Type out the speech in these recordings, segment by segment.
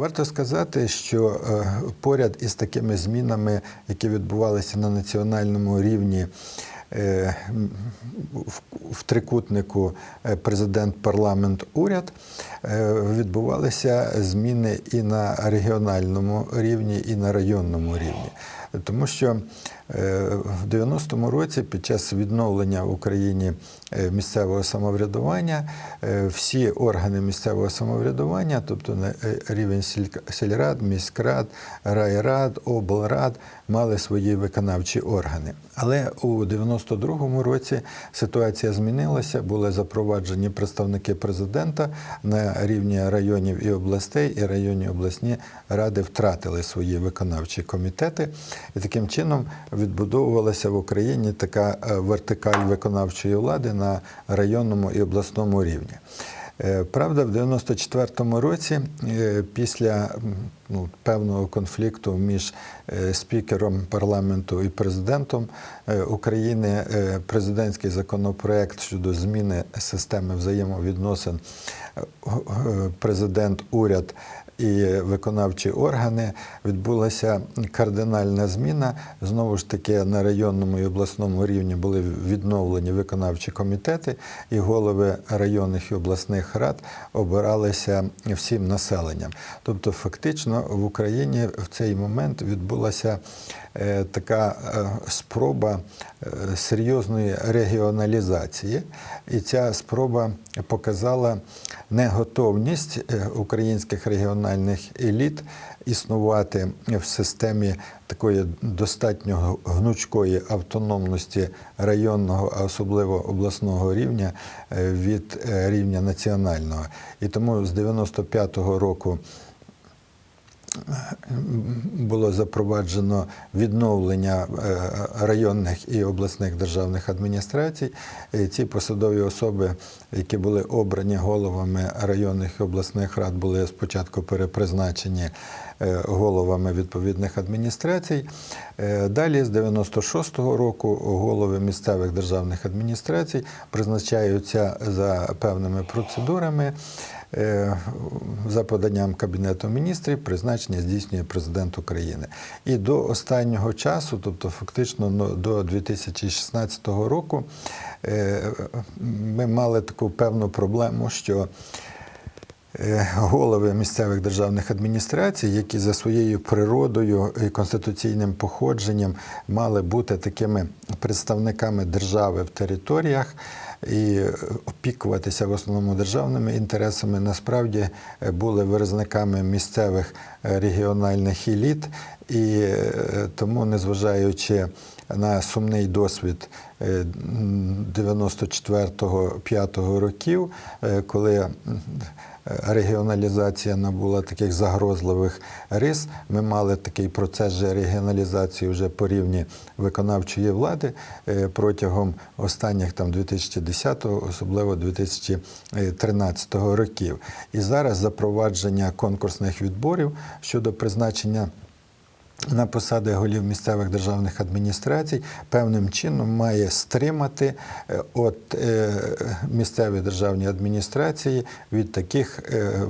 Варто сказати, що е, поряд із такими змінами, які відбувалися на національному рівні е, в- трикутнику е, президент, парламент, уряд, відбувалися зміни і на регіональному рівні, і на районному рівні. Тому що е, в 90-му році, під час відновлення в Україні е, місцевого самоврядування, е, всі органи місцевого самоврядування, тобто на рівень сіль- сільрад, міськрад, райрад, облрад, мали свої виконавчі органи. Але у 92-му році ситуація змінилася, були запроваджені представники президента на рівні районів і областей, і районні обласні ради втратили свої виконавчі комітети. І таким чином відбудовувалася в Україні така е, вертикаль виконавчої влади на районному і обласному рівні. Е, Правда, в 94-му році, е, після ну, певного конфлікту між спікером парламенту і президентом України, президентський законопроект щодо зміни системи взаємовідносин президент, уряд і виконавчі органи відбулася кардинальна зміна. Знову ж таки, на районному і обласному рівні були відновлені виконавчі комітети, і голови районних і обласних рад обиралися всім населенням. Тобто, фактично в Україні в цей момент відбулася е, така е, спроба е, серйозної регіоналізації, і ця спроба показала неготовність українських регіональних еліт існувати в системі такої достатньо гнучкої автономності районного, а особливо обласного рівня е, від е, рівня національного. І тому з 95-го року було запроваджено відновлення е, районних і обласних державних адміністрацій. Ці посадові особи, які були обрані головами районних і обласних рад, були спочатку перепризначені е, головами відповідних адміністрацій. Е, Далі з 96-го року голови місцевих державних адміністрацій призначаються за певними процедурами. Е, За поданням Кабінету міністрів призначення здійснює президент України. І до останнього часу, тобто фактично ну, до 2016 року, е, ми мали таку певну проблему, що голови місцевих державних адміністрацій, які за своєю природою і конституційним походженням мали бути такими представниками держави в територіях і опікуватися в основному державними інтересами, насправді е, були виразниками місцевих е, регіональних еліт, і е, тому, незважаючи на сумний досвід 94-5 років, е, коли регіоналізація набула таких загрозливих рис. Ми мали такий процес регіоналізації вже по рівні виконавчої влади е, протягом останніх там 2010-го, особливо 2013 років. І зараз запровадження конкурсних відборів щодо призначення. На посади голів місцевих державних адміністрацій певним чином має стримати е, от е, місцеві державні адміністрації від таких е,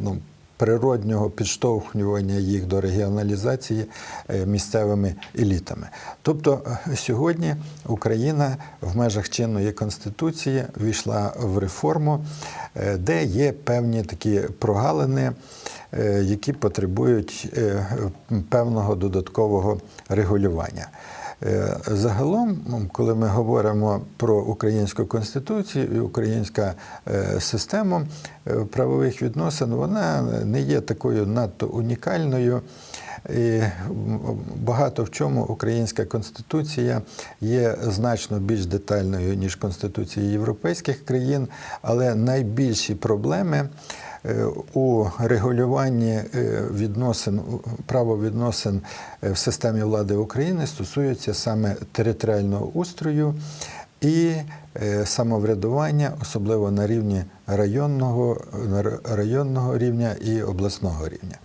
ну, природнього підштовхнювання їх до регіоналізації е, місцевими елітами. Тобто е, сьогодні Україна в межах чинної конституції війшла в реформу, е, де є певні такі прогалини які потребують певного додаткового регулювання. Е, Загалом, коли ми говоримо про українську конституцію і українську е, систему е, правових відносин, вона не є такою надто унікальною. І багато в чому українська конституція є значно більш детальною ніж конституції європейських країн, але найбільші проблеми у регулюванні е, відносин правовідносин е, в системі влади України стосується саме територіального устрою і е, самоврядування, особливо на рівні районного, районного рівня і обласного рівня.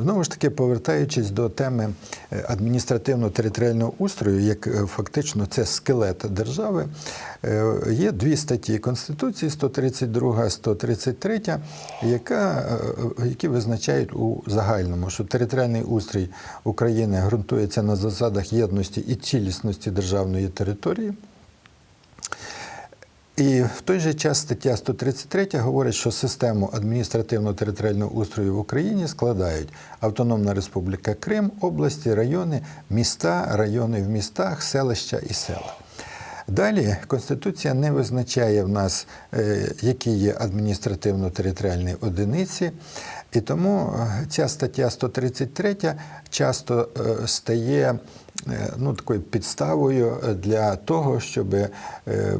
Знову ж таки, повертаючись до теми е, адміністративно-територіального устрою, як е, фактично це скелет держави, е, є дві статті Конституції 132, 133, яка, які визначають у загальному, що територіальний устрій України ґрунтується на засадах єдності і цілісності державної території. І в той же час стаття 133 говорить, що систему адміністративно-територіального устрою в Україні складають Автономна Республіка Крим, області, райони, міста, райони в містах, селища і села. Далі Конституція не визначає в нас, е, які є адміністративно-територіальні одиниці, і тому е, ця стаття 133 часто е, стає ну, такою підставою для того, щоб е,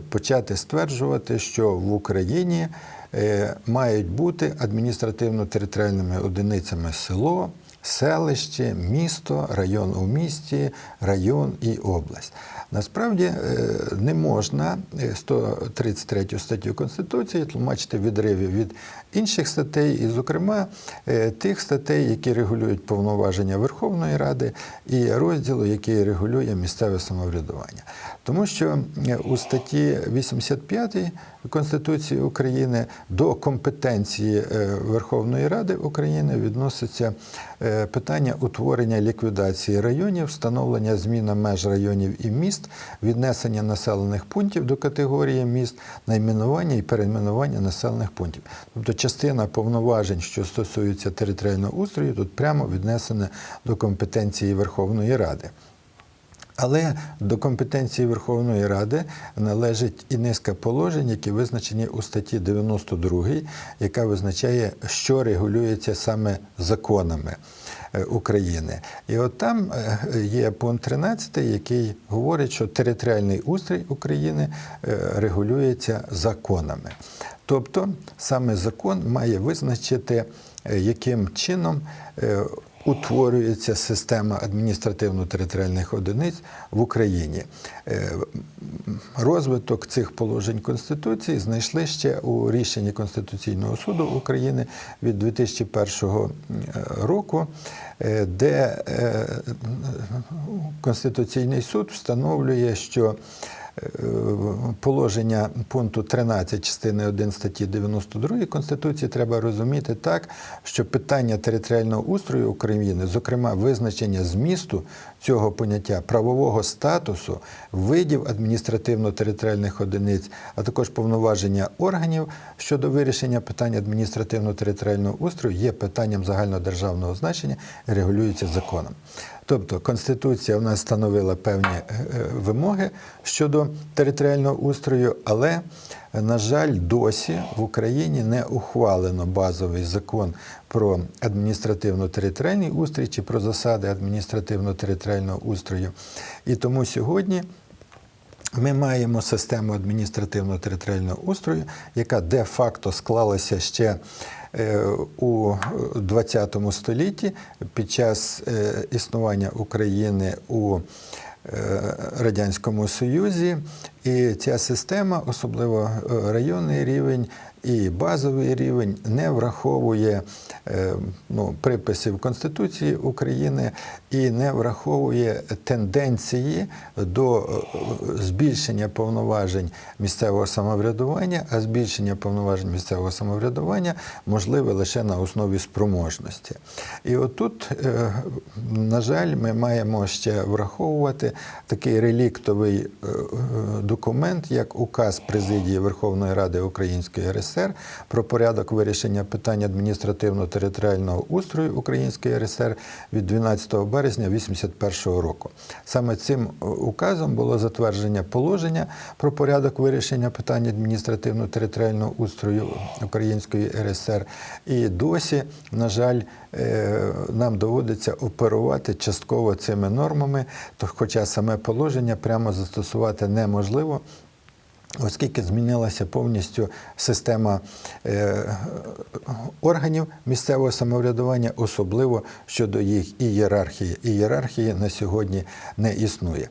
почати стверджувати, що в Україні е, мають бути адміністративно-територіальними одиницями село, селище, місто, район у місті, район і область. Насправді е, не можна е, 133 статтю Конституції тлумачити відривів від інших статей, і, зокрема, е, тих статей, які регулюють повноваження Верховної Ради, і розділу, який регулює місцеве самоврядування. Тому що е, у статті 85 Конституції України до компетенції е, Верховної Ради України відноситься е, питання утворення ліквідації районів, встановлення зміна меж районів і міст, віднесення населених пунктів до категорії міст, найменування і перейменування населених пунктів. Тобто частина повноважень, що стосуються територіального устрою, тут прямо віднесена до компетенції Верховної Ради. Але до компетенції Верховної Ради належить і низка положень, які визначені у статті 92, яка визначає, що регулюється саме законами е, України. І от там е, є пункт 13, який говорить, що територіальний устрій України е, регулюється законами. Тобто саме закон має визначити, яким чином утворюється система адміністративно-територіальних одиниць в Україні. Е, Розвиток цих положень Конституції знайшли ще у рішенні Конституційного суду України від 2001 року, е, де е, Конституційний суд встановлює, що е, положення пункту 13 частини 1 статті 92 Конституції треба розуміти так, що питання територіального устрою України, зокрема визначення змісту цього поняття правового статусу, видів адміністративно-територіальних одиниць, а також повноваження органів щодо вирішення питань адміністративно-територіального устрою є питанням загальнодержавного значення і регулюється законом. Тобто Конституція в нас встановила певні е, е, вимоги щодо територіального устрою, але, на жаль, досі в Україні не ухвалено базовий закон про адміністративно-територіальний устрій чи про засади адміністративно-територіального устрою. І тому сьогодні. Ми маємо систему адміністративно-територіального устрою, яка де-факто склалася ще у 20 столітті під час е, існування України у е, Радянському Союзі. І ця система, особливо е, районний рівень і базовий рівень, не враховує е, ну, приписів Конституції України і не враховує тенденції до е, збільшення повноважень місцевого самоврядування, а збільшення повноважень місцевого самоврядування можливе лише на основі спроможності. І отут, е, на жаль, ми маємо ще враховувати такий реліктовий документ, як указ президії Верховної Ради Української РСР про порядок вирішення питань адміністративно-територіального устрою Української РСР від 12 березня 1981 року. Саме цим е, указом було затвердження положення про порядок вирішення питань адміністративно-територіального устрою Української РСР. І досі, на жаль, е, нам доводиться оперувати частково цими нормами, хоча саме положення прямо застосувати неможливо. Оскільки змінилася повністю система е, органів місцевого самоврядування, особливо щодо їх ієрархії. Ієрархії на сьогодні не існує.